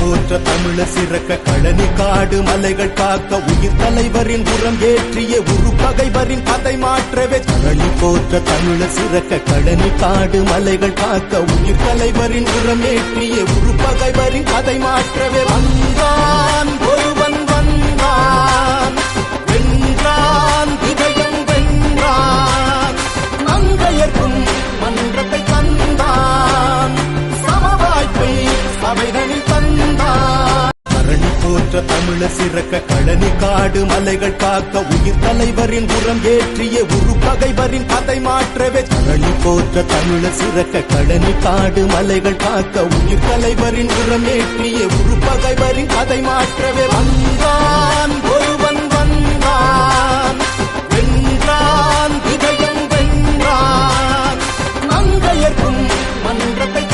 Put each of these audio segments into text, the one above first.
போற்ற தமிழ சிறக்க கழனி காடு மலைகள் காக்க உயிர் தலைவரின் உரம் ஏற்றிய உரு பகைவரின் கதை மாற்றவே. கழனி போற்ற தமிழ சிறக்க கழனி காடு மலைகள் காக்க உயிர் தலைவரின் உரம் ஏற்றிய உரு பகைவரின் கதை மாற்றவே. வந்தான் மரணி போற்ற தமிழர் சிறக்க கழனி காடு மலைகள் காக்க உயிர் தலைவரின் உரம் ஏற்றிய உரு பகைவரின் கதை மாற்றவே. கழனி போற்ற தமிழ சிறக்க கழனி காடு மலைகள் காக்க உயிர் தலைவரின் உரம் ஏற்றிய உரு பகைவரின் கதை மாற்றவே. வந்தான் ஒருவன் வந்தான் வென்றான் இதயம் வென்றான். மங்கையர்க்கும் மன்றத்தை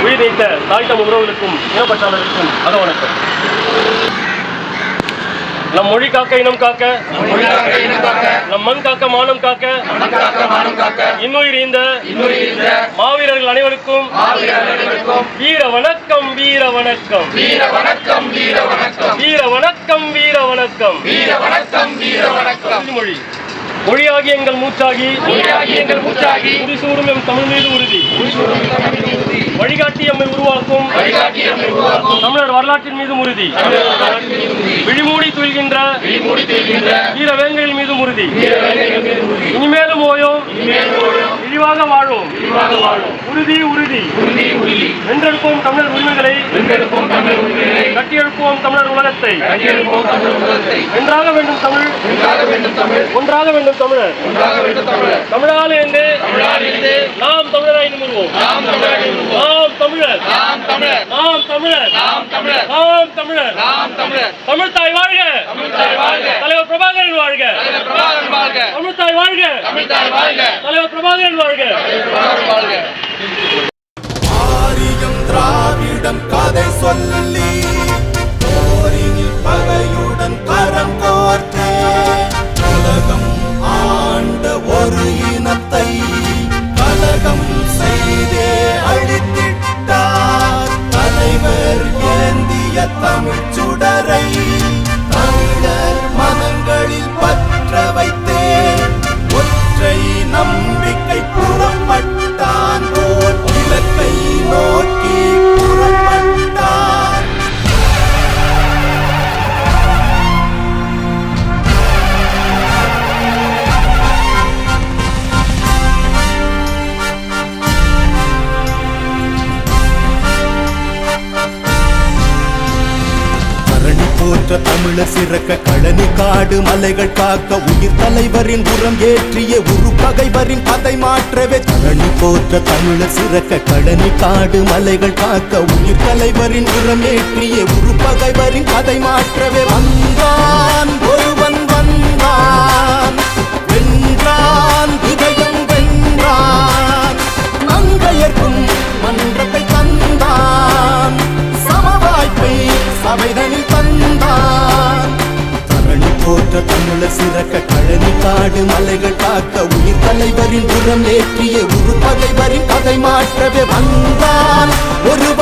உயிர் நீத்த தாய் தமிழ் உறவுகளுக்கும் இனப்பற்றாளருக்கும் அக வணக்கம். நம் மொழி காக்க இனம் காக்க நம் மண் காக்க மானம் காக்க இன்னுயிர் இந்த மாவீரர்கள் அனைவருக்கும் வீர வணக்கம் வீர வணக்கம். வீர வணக்கம் வீர வணக்கம். வீர வணக்கம் வீர வணக்கம். வீர வணக்கம் வீர வணக்கம் மொழி. மொழியாகி எங்கள் மூச்சாகி மொழியாகி எங்கள் மூச்சாகி முடிசூடும் எம் தமிழ் மீது உறுதி. வழிகாட்டி எம்மை உருவாக்கும் தமிழர் வரலாற்றின் மீதும் உறுதி. விழிமூடி துயில்கின்ற வீர வேங்கைகள் மீதும் உறுதி. இனிமேலும் ஓயோம் இழிவாக வாழும். உறுதி உறுதி. வென்றெடுப்போம் தமிழர் உரிமைகளை. எழுப்புவோம் தமிழர் உலகத்தை. ஒன்றாக வேண்டும் தமிழ். ஒன்றாக வேண்டும் தமிழர். தமிழால் என்று நாம் தமிழராய் நிமிர்வோம். நாம் தமிழர். நாம் தமிழர். நாம் தமிழர். தமிழ் தாய் வாழ்க. தலைவர் பிரபாகரன் வாழ்க. தமிழ் தாய் வாழ்க. தலைவர் பிரபாகரன் வாழ்க. ஆரியம் திராவிடம் கதை சொல்லி. பகையுடன் கரம் கோர்த்தே. உலகம் ஆண்ட ஒரு போற்ற தமிழர் சிறக்க கழனி காடு மலைகள் காக்க உயிர் தலைவரின் உரம் ஏற்றிய உரு பகைவரின் கதை மாற்றவே கரணி போற்ற தமிழர் சிறக்க கழனி காடு மலைகள் காக்க உயிர் தலைவரின் உரம் ஏற்றிய உரு பகைவரின் கதை மாற்றவே வந்தான் ஒருவன் வந்தான். வென்றான் இதயம் வென்றான். மங்கையர்க்கும் சிறக்க கழனி காடு மலைகள் காக்க உயிர் தலைவரின் புறம் ஏற்றிய உரு பகைவரின் கதை மாற்றவே வந்தான். ஒருவன்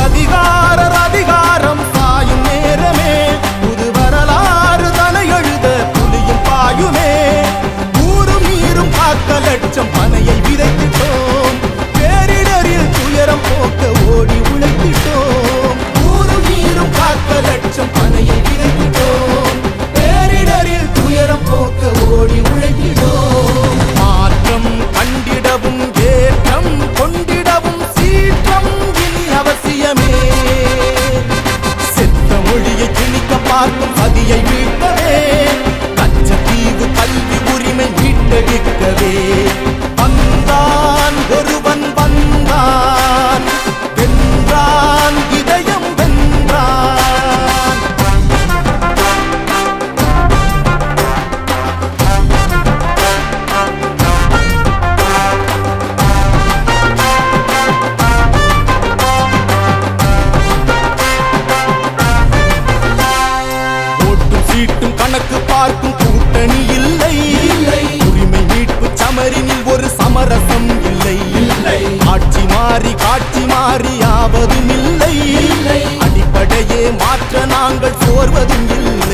தீட்டும் கணக்கு பார்க்கும் கூட்டணி இல்லை. உரிமை மீட்பு சமரினில் ஒரு சமரசம் இல்லை. ஆட்சி மாறி காட்சி மாறி ஆவதும் இல்லை. அடிப்படையே மாற்ற நாங்கள் சோர்வதும் இல்லை.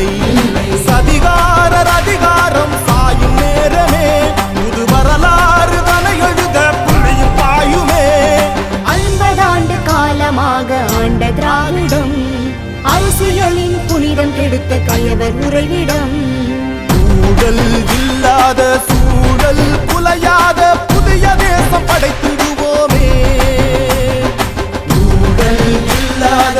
கயவர் உறைவிடம். ஊழல் இல்லாத சூழல் குலையாத புதிய தேசம் படைத்திடுவோமே. ஊழல் இல்லாத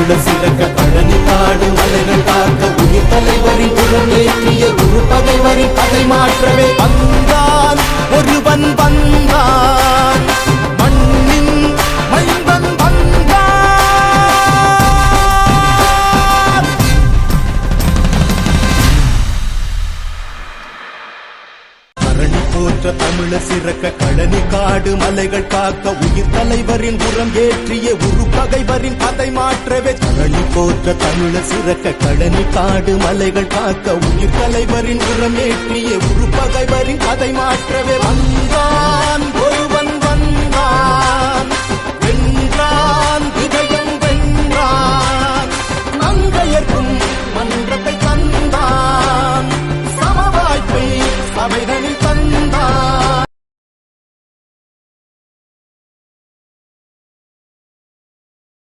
போற்ற சிறக்க பழனி காடு மலைகள் பார்க்க உயிர் தலைவரின் குரம் ஏற்றிய குரு பகைவரின் பகை மாற்றவே. வந்தான் ஒருவன் வந்தான். தமிழ சிறக்க கழனி காடு மலைகள் காக்க உயிர் தலைவரின் புறம் ஏற்றிய உரு பகைவரின் கதை மாற்றவே. கழனி போற்ற தமிழ சிறக்க கழனி காடு மலைகள் காக்க உயிர் தலைவரின் புறம் ஏற்றிய உரு பகைவரின் கதை மாற்றவே. வந்தார்